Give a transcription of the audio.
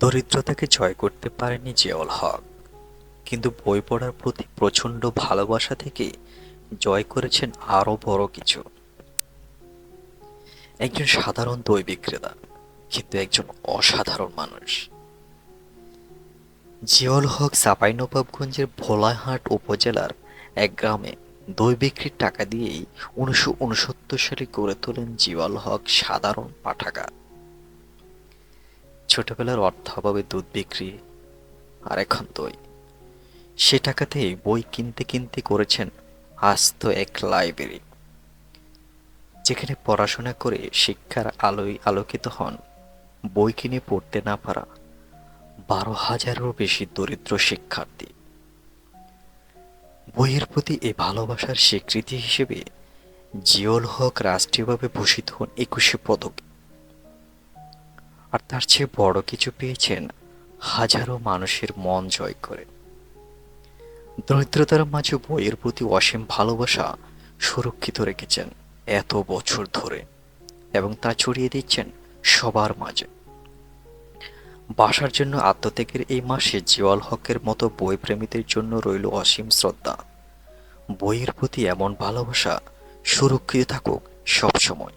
দরিদ্রতাকে জয় করতে পারেনি জিয়াউল হক। কিন্তু বই পড়ার প্রতি প্রচণ্ড ভালোবাসা থেকে জয় করেছেন আরও বড় কিছু। একজন সাধারণ দই বিক্রেতা, কিন্তু একজন অসাধারণ মানুষ। জিয়াউল হক চাঁপাইনবাবগঞ্জের ভোলাহাট উপজেলার এক গ্রামে দই বিক্রির টাকা দিয়েই উনিশশো উনসত্তর সালে গড়ে তোলেন জিয়াউল হক সাধারণ পাঠাগার। ছোটবেলার অর্থাভাবে দুধ বিক্রি। আর এখন দই। সে টাকাতেই বই কিনতে কিনতে করেছেন আস্ত এক লাইব্রেরি। যেখানে পড়াশোনা করে শিক্ষার আলোয় আলোকিত হন, বই কিনে পড়তে না পারা বারো হাজারেরও বেশি দরিদ্র শিক্ষার্থী। বইয়ের প্রতি এই ভালোবাসার স্বীকৃতি হিসেবে জিওল হক রাষ্ট্রীয়ভাবে ভূষিত হন একুশে পদক। আর তার চেয়ে বড় কিছু পেয়েছেন হাজারো মানুষের মন জয় করে। দরিদ্রতার মাঝে বইয়ের প্রতি অসীম ভালোবাসা সুরক্ষিত রেখেছেন এত বছর ধরে এবং তা ছড়িয়ে দিচ্ছেন সবার মাঝে। বাসার জন্য আত্মত্যাগের এই মাসে জিওয়াল হকের মতো বই প্রেমীদের জন্য রইল অসীম শ্রদ্ধা। বইয়ের প্রতি এমন ভালোবাসা সুরক্ষিত থাকুক সবসময়।